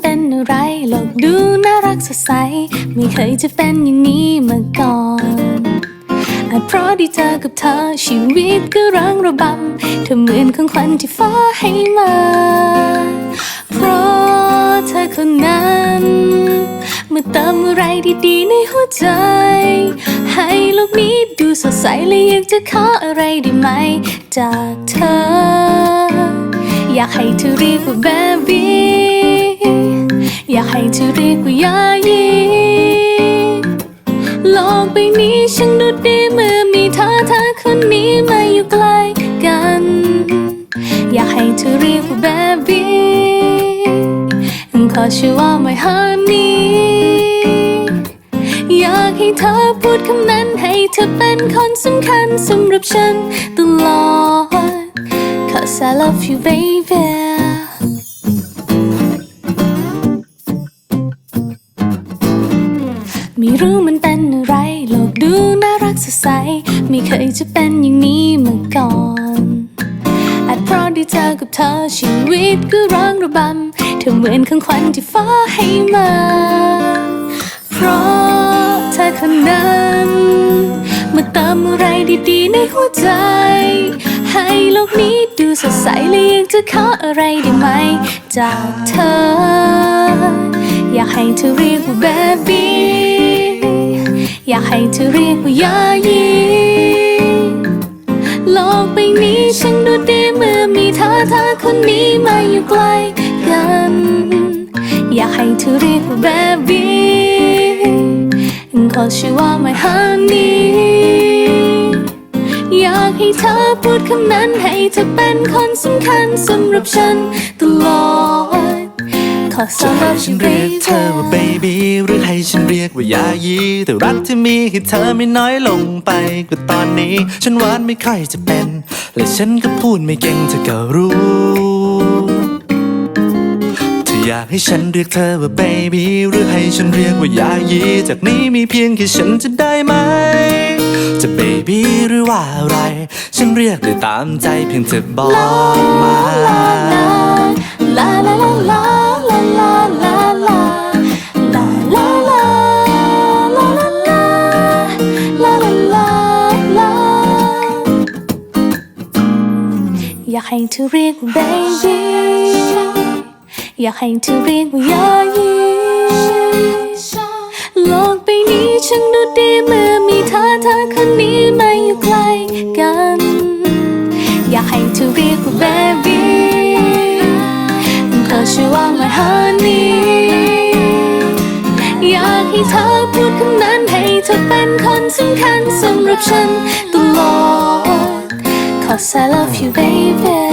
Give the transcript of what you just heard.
เป็นอะไรโลกดูน่ารักสดใส ไม่เคยจะเป็นอย่างนี้มาก่อนอาจเพราะได้เจอกับเธอชีวิตก็ร้งระบำเธอเหมือนของขวัญที่ฟ้าให้มา เพราะเธอคนนั้นมาเติมอะไรดีๆในหัวใจ ให้โลกนี้ดูสดใสและอยากจะขออะไรได้ไหม จากเธอ อยากให้เธอเรียกว่า baby ากให้เธอเรียกว่ายายีโลกใบนี้ช่างดูดีเมื่อมีเธอเธอคนนี้มาอยู่ใกล้กัน อยากให้เธอเรียกว่า baby ขอชื่อว่า my honey อยากให้เธอพูดคำนั้นให้เธอเป็นคนสำคัญสำหรับฉันตลอด Cause I love you baby รู้มันเป็นอะไรโลกดูน่ารักสดใส ไม่เคยจะเป็นอย่างนี้มาก่อนอาจเพราะได้เจอกับเธอชีวิตก็ร้องระบำเธอเหมือนของขวัญที่ฟ้าให้มา เพราะเธอคนนั้นมาเติมอะไรดีๆในหัวใจ ให้โลกนี้ดูสดใสและยากจะขออะไรได้ไหม จากเธอ อยากให้เธอเรียกว่า baby ให้เธอเรียกว่ายายีโลกใบนี้ช่างดูดีเมื่อมีเธอเธอคนนี้มาอยู่ใกล้กัน อยากให้เธอเรียกว่า baby ขอชื่อว่า my honey อยากให้เธอพูดคำนั้นให้เธอเป็นคนสำคัญสำหรับฉันตลอด Cause จะให้ฉันเรียกเธอว่า baby หรือให้ฉันเรียกว่ายายีแต่รักที่มีให้เธอไม่น้อยลงไปกว่าตอนนี้ ฉันหวานไม่ค่อยจะเป็น และฉันก็พูดไม่เก่งเธอก็รู้เธออยากให้ฉันเรียกเธอว่า baby หรือให้ฉันเรียกว่ายายีจากนี้มีเพียงแค่ฉันจะได้ไหมจะ baby หรือว่าอะไร ฉันเรียกได้ตามใจเพียงเธอบอกมาลาลา อยากให้เธอเรียกว่า baby อยากให้เธอเรียกว่ายายีโลกใบนี้ช่างดูดีเมื่อมีเธอเธอคนนี้มาอยู่ใกล้กัน อยากให้เธอเรียกว่า baby เธอชื่อว่า my honey อยากให้เธอพูดคำนั้นให้เธอเป็นคนสำคัญสำหรับฉัน Cause I love you baby